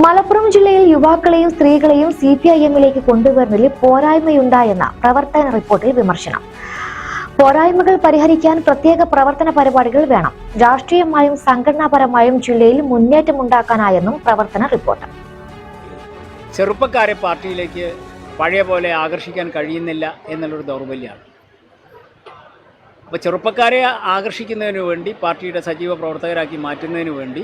മലപ്പുറം ജില്ലയിൽ യുവാക്കളെയും സ്ത്രീകളെയും സി പി ഐ എമ്മിലേക്ക് കൊണ്ടുവരുന്നതിൽ പോരായ്മയുണ്ടായെന്ന പ്രവർത്തന റിപ്പോർട്ടിൽ വിമർശനം. പോരായ്മകൾ പരിഹരിക്കാൻ പ്രത്യേക പ്രവർത്തന പരിപാടികൾ വേണം. രാഷ്ട്രീയമായും സംഘടനാപരമായും ജില്ലയിൽ മുന്നേറ്റമുണ്ടാക്കാനായെന്നും പ്രവർത്തന റിപ്പോർട്ട്. ചെറുപ്പക്കാരെ പാർട്ടിയിലേക്ക് പഴയ പോലെ ആകർഷിക്കാൻ കഴിയുന്നില്ല എന്നുള്ളൊരു ദൗർബല്യമാണ് അപ്പോൾ ചെറുപ്പക്കാരെ ആകർഷിക്കുന്നതിന് വേണ്ടി പാർട്ടിയുടെ സജീവ പ്രവർത്തകരാക്കി മാറ്റുന്നതിന് വേണ്ടി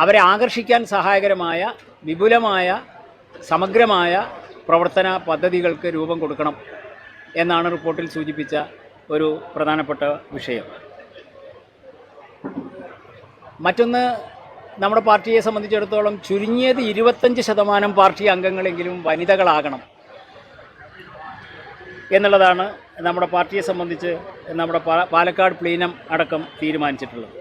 അവരെ ആകർഷിക്കാൻ സഹായകരമായ വിപുലമായ സമഗ്രമായ പ്രവർത്തന പദ്ധതികൾക്ക് രൂപം കൊടുക്കണം എന്നാണ് റിപ്പോർട്ടിൽ സൂചിപ്പിച്ച ഒരു പ്രധാനപ്പെട്ട വിഷയം. മറ്റൊന്ന് നമ്മുടെ പാർട്ടിയെ സംബന്ധിച്ചിടത്തോളം ചുരുങ്ങിയത് ഇരുപത്തഞ്ച് ശതമാനം പാർട്ടി അംഗങ്ങളെങ്കിലും വനിതകളാകണം എന്നുള്ളതാണ് നമ്മുടെ പാർട്ടിയെ സംബന്ധിച്ച് നമ്മുടെ പാലക്കാട് പ്ലീനം അടക്കം തീരുമാനിച്ചിട്ടുള്ളത്.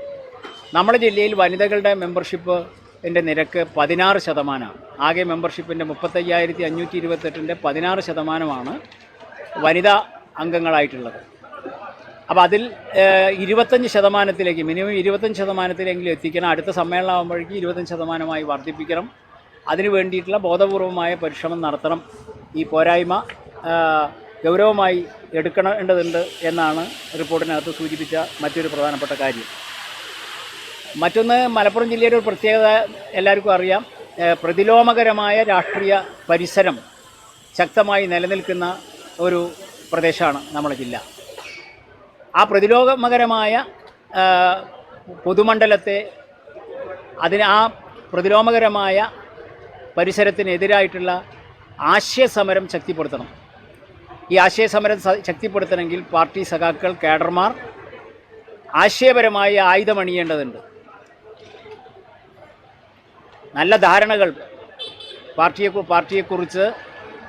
നമ്മുടെ ജില്ലയിൽ വനിതകളുടെ മെമ്പർഷിപ്പ് മെമ്പർഷിപ്പിന്റെ നിരക്ക് പതിനാറ് ശതമാനമാണ് ആകെ മെമ്പർഷിപ്പിന്റെ മുപ്പത്തയ്യായിരത്തി അഞ്ഞൂറ്റി ഇരുപത്തെട്ടിന്റെ പതിനാറ് ശതമാനമാണ് വനിതാ അംഗങ്ങളായിട്ടുള്ളത്. അപ്പോൾ അതിൽ ഇരുപത്തഞ്ച് ശതമാനത്തിലേക്ക് മിനിമം ഇരുപത്തഞ്ച് ശതമാനത്തിലെങ്കിലും എത്തിക്കണം. അടുത്ത സമ്മേളനം ആകുമ്പോഴേക്കും ഇരുപത്തഞ്ച് ശതമാനമായി വർദ്ധിപ്പിക്കണം. അതിനു വേണ്ടിയിട്ടുള്ള ബോധപൂർവമായ പരിശ്രമം നടത്തണം. ഈ പോരായ്മ ഗൗരവമായി എടുക്കേണ്ടതുണ്ട് എന്നാണ് റിപ്പോർട്ടിനകത്ത് സൂചിപ്പിച്ച മറ്റൊരു പ്രധാനപ്പെട്ട കാര്യം. മറ്റൊന്ന് മലപ്പുറം ജില്ലയുടെ ഒരു പ്രത്യേകത എല്ലാവർക്കും അറിയാം. പ്രതിലോമകരമായ രാഷ്ട്രീയ പരിസരം ശക്തമായി നിലനിൽക്കുന്ന ഒരു പ്രദേശമാണ് നമ്മുടെ ജില്ല. ആ പ്രതിലോമകരമായ പൊതുമണ്ഡലത്തെ അതിന് ആ പ്രതിലോമകരമായ പരിസരത്തിനെതിരായിട്ടുള്ള ആശയ സമരം ശക്തിപ്പെടുത്തണം. ഈ ആശയസമരം സമരം ശക്തിപ്പെടുത്തണമെങ്കിൽ പാർട്ടി സഖാക്കൾ കേഡർമാർ ആശയപരമായി ആയുധമണിയേണ്ടതുണ്ട്. നല്ല ധാരണകൾ. പാർട്ടിയെ പാർട്ടിയെക്കുറിച്ച്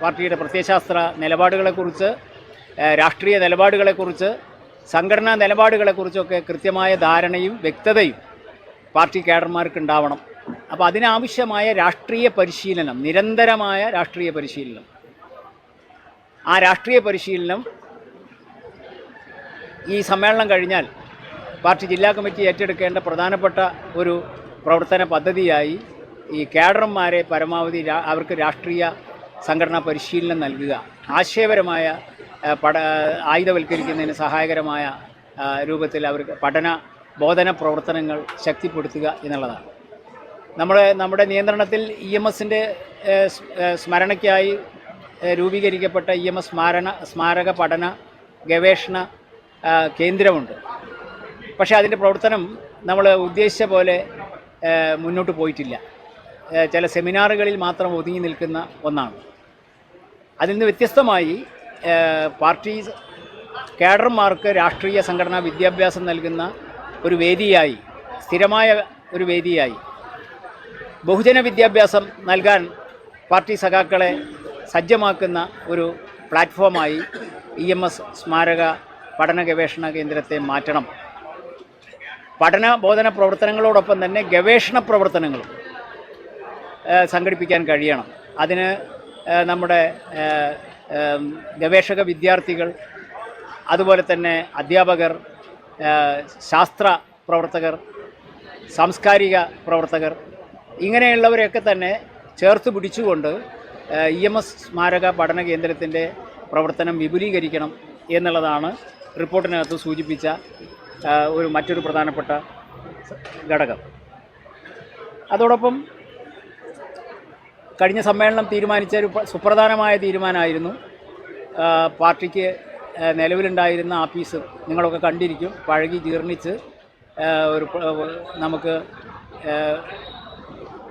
പാർട്ടിയുടെ പ്രത്യയശാസ്ത്ര നിലപാടുകളെക്കുറിച്ച് രാഷ്ട്രീയ നിലപാടുകളെക്കുറിച്ച് സംഘടനാ നിലപാടുകളെക്കുറിച്ചൊക്കെ കൃത്യമായ ധാരണയും വ്യക്തതയും പാർട്ടി കേഡർമാർക്ക് ഉണ്ടാവണം അപ്പോൾ അതിനാവശ്യമായ രാഷ്ട്രീയ പരിശീലനം നിരന്തരമായ രാഷ്ട്രീയ പരിശീലനം. ആ രാഷ്ട്രീയ പരിശീലനം ഈ സമ്മേളനം കഴിഞ്ഞാൽ പാർട്ടി ജില്ലാ കമ്മിറ്റി ഏറ്റെടുക്കേണ്ട പ്രധാനപ്പെട്ട ഒരു പ്രവർത്തന പദ്ധതിയായി ഈ കേഡർമാരെ പരമാവധി അവർക്ക് രാഷ്ട്രീയ സംഘടനാ പരിശീലനം നൽകുക. ആശയപരമായ പഠ ആയുധവൽക്കരിക്കുന്നതിന് സഹായകരമായ രൂപത്തിൽ അവർക്ക് പഠന ബോധന പ്രവർത്തനങ്ങൾ ശക്തിപ്പെടുത്തുക എന്നുള്ളതാണ്. നമ്മുടെ നമ്മുടെ നിയന്ത്രണത്തിൽ ഇ എം എസിന്റെ സ്മരണയ്ക്കായി രൂപീകരിക്കപ്പെട്ട ഇ എം എസ് സ്മാരണ സ്മാരക പഠന ഗവേഷണ കേന്ദ്രമുണ്ട്. പക്ഷേ അതിന്റെ പ്രവർത്തനം നമ്മൾ ഉദ്ദേശിച്ച പോലെ മുന്നോട്ട് പോയിട്ടില്ല. ചില സെമിനാറുകളിൽ മാത്രം ഒതുങ്ങി നിൽക്കുന്ന ഒന്നാണ്. അതിൽ നിന്ന് വ്യത്യസ്തമായി പാർട്ടി കേഡർമാർക്ക് രാഷ്ട്രീയ സംഘടനാ വിദ്യാഭ്യാസം നൽകുന്ന ഒരു വേദിയായി സ്ഥിരമായ ഒരു വേദിയായി ബഹുജന വിദ്യാഭ്യാസം നൽകാൻ പാർട്ടി സഖാക്കളെ സജ്ജമാക്കുന്ന ഒരു പ്ലാറ്റ്ഫോമായി ഇ എം എസ് സ്മാരക പഠന ഗവേഷണ കേന്ദ്രത്തെ മാറ്റണം. പഠന ബോധന പ്രവർത്തനങ്ങളോടൊപ്പം തന്നെ ഗവേഷണ പ്രവർത്തനങ്ങളും സംഘടിപ്പിക്കാൻ കഴിയണം. അതിന് നമ്മുടെ ഗവേഷക വിദ്യാർത്ഥികൾ അതുപോലെ തന്നെ അധ്യാപകർ ശാസ്ത്ര പ്രവർത്തകർ സാംസ്കാരിക പ്രവർത്തകർ ഇങ്ങനെയുള്ളവരെയൊക്കെ തന്നെ ചേർത്ത് പിടിച്ചുകൊണ്ട് ഇ എം എസ് സ്മാരക പഠന കേന്ദ്രത്തിന്റെ പ്രവർത്തനം വിപുലീകരിക്കണം എന്നുള്ളതാണ് റിപ്പോർട്ടിനകത്ത് സൂചിപ്പിച്ച ഒരു മറ്റൊരു പ്രധാനപ്പെട്ട ഘടകം. അതോടൊപ്പം കഴിഞ്ഞ സമ്മേളനം തീരുമാനിച്ച ഒരു സുപ്രധാനമായ തീരുമാനമായിരുന്നു. പാർട്ടിക്ക് നിലവിലുണ്ടായിരുന്ന ആഫീസ് നിങ്ങളൊക്കെ കണ്ടിരിക്കും. പഴകി ജീർണിച്ച് ഒരു നമുക്ക്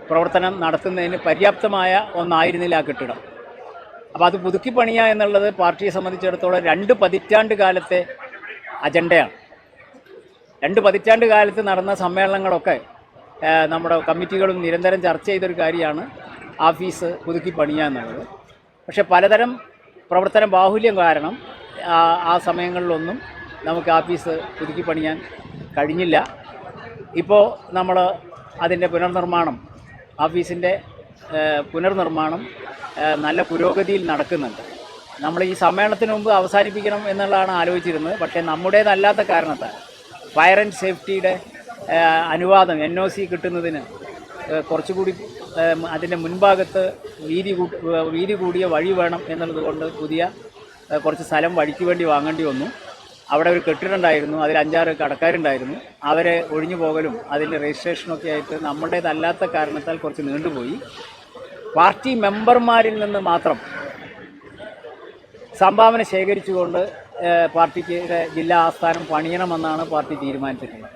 പ്രവർത്തനം നടത്തുന്നതിന് പര്യാപ്തമായ ഒന്നായിരുന്നില്ല ആ കെട്ടിടം. അപ്പോൾ അത് പുതുക്കി എന്നുള്ളത് പാർട്ടിയെ സംബന്ധിച്ചിടത്തോളം രണ്ട് പതിറ്റാണ്ട് കാലത്തെ അജണ്ടയാണ്. രണ്ട് പതിറ്റാണ്ട് കാലത്ത് നടന്ന സമ്മേളനങ്ങളൊക്കെ നമ്മുടെ കമ്മിറ്റികളും നിരന്തരം ചർച്ച ചെയ്തൊരു കാര്യമാണ്. ആഫീസ് പുതുക്കി പണിയുക എന്നുള്ളത്. പക്ഷെ പലതരം പ്രവർത്തന ബാഹുല്യം കാരണം ആ, സമയങ്ങളിലൊന്നും നമുക്ക് ആഫീസ് പുതുക്കി പണിയാൻ കഴിഞ്ഞില്ല. ഇപ്പോൾ നമ്മൾ അതിന്റെ പുനർനിർമ്മാണം ആഫീസിന്റെ പുനർനിർമ്മാണം നല്ല പുരോഗതിയിൽ നടക്കുന്നുണ്ട്. നമ്മൾ ഈ സമ്മേളനത്തിന് മുമ്പ് അവസാനിപ്പിക്കണം എന്നുള്ളതാണ് ആലോചിച്ചിരുന്നത്. പക്ഷേ നമ്മുടേതല്ലാത്ത കാരണത്താൽ ഫയർ ആൻഡ് സേഫ്റ്റിയുടെ അനുവാദം എൻ ഒ സി കിട്ടുന്നതിന് കുറച്ചുകൂടി അതിന്റെ മുൻഭാഗത്ത് വീതി കൂട്ടി വീതി കൂടിയ വഴി വേണം എന്നുള്ളത് കൊണ്ട് പുതിയ കുറച്ച് സ്ഥലം വഴിക്ക് വേണ്ടി വാങ്ങേണ്ടി വന്നു. അവിടെ ഒരു കെട്ടിടം ഉണ്ടായിരുന്നു അതിൽ അഞ്ചാറ് കടക്കാരുണ്ടായിരുന്നു. അവരെ ഒഴിഞ്ഞു പോകലും അതിന്റെ രജിസ്ട്രേഷനൊക്കെ ആയിട്ട് നമ്മുടേതല്ലാത്ത കാരണത്താൽ കുറച്ച് നീണ്ടുപോയി. പാർട്ടി മെമ്പർമാരിൽ നിന്ന് മാത്രം സംഭാവന ശേഖരിച്ചുകൊണ്ട് പാർട്ടിക്ക് ജില്ലാ ആസ്ഥാനം പണിയണമെന്നാണ് പാർട്ടി തീരുമാനിച്ചിട്ടുള്ളത്.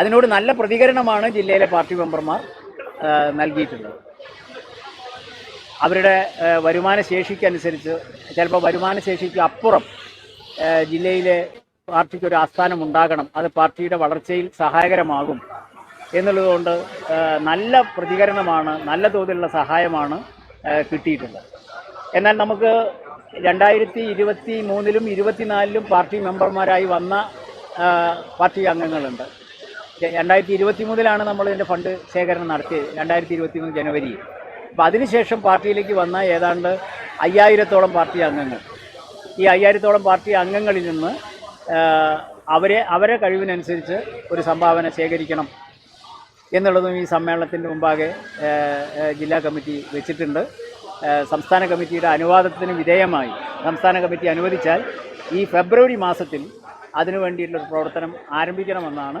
അതിനോട് നല്ല പ്രതികരണമാണ് ജില്ലയിലെ പാർട്ടി മെമ്പർമാർ. ഏഹ്, നൽകിയിട്ടുള്ളത് അവരുടെ വരുമാന ശേഷിക്കനുസരിച്ച് ചിലപ്പോൾ വരുമാന ശേഷിക്ക് അപ്പുറം ജില്ലയിലെ പാർട്ടിക്ക് ഒരു ആസ്ഥാനം ഉണ്ടാകണം. അത് പാർട്ടിയുടെ വളർച്ചയിൽ സഹായകരമാകും എന്നുള്ളതുകൊണ്ട് നല്ല പ്രതികരണമാണ് നല്ല തോതിലുള്ള സഹായമാണ് കിട്ടിയിട്ടുള്ളത്. എന്നാൽ നമുക്ക് രണ്ടായിരത്തി ഇരുപത്തി മൂന്നിലും ഇരുപത്തിനാലിലും പാർട്ടി മെമ്പർമാരായി വന്ന പാർട്ടി അംഗങ്ങളുണ്ട്. രണ്ടായിരത്തി ഇരുപത്തി മൂന്നിലാണ് നമ്മൾ ഇതിന്റെ ഫണ്ട് ശേഖരണം നടത്തിയത്. രണ്ടായിരത്തി ഇരുപത്തി മൂന്ന് ജനുവരിയിൽ അപ്പോൾ അതിനുശേഷം പാർട്ടിയിലേക്ക് വന്ന ഏതാണ്ട് അയ്യായിരത്തോളം പാർട്ടി അംഗങ്ങൾ. ഈ അയ്യായിരത്തോളം പാർട്ടി അംഗങ്ങളിൽ നിന്ന് അവരെ അവരെ കഴിവിനനുസരിച്ച് ഒരു സംഭാവന ശേഖരിക്കണം എന്നുള്ളതും ഈ സമ്മേളനത്തിന്റെ മുമ്പാകെ ജില്ലാ കമ്മിറ്റി വെച്ചിട്ടുണ്ട്. സംസ്ഥാന കമ്മിറ്റിയുടെ അനുവാദത്തിന് വിധേയമായി. സംസ്ഥാന കമ്മിറ്റി അനുവദിച്ചാൽ ഈ ഫെബ്രുവരി മാസത്തിൽ അതിനു വേണ്ടിയിട്ടുള്ള ഒരു പ്രവർത്തനം ആരംഭിക്കണമെന്നാണ്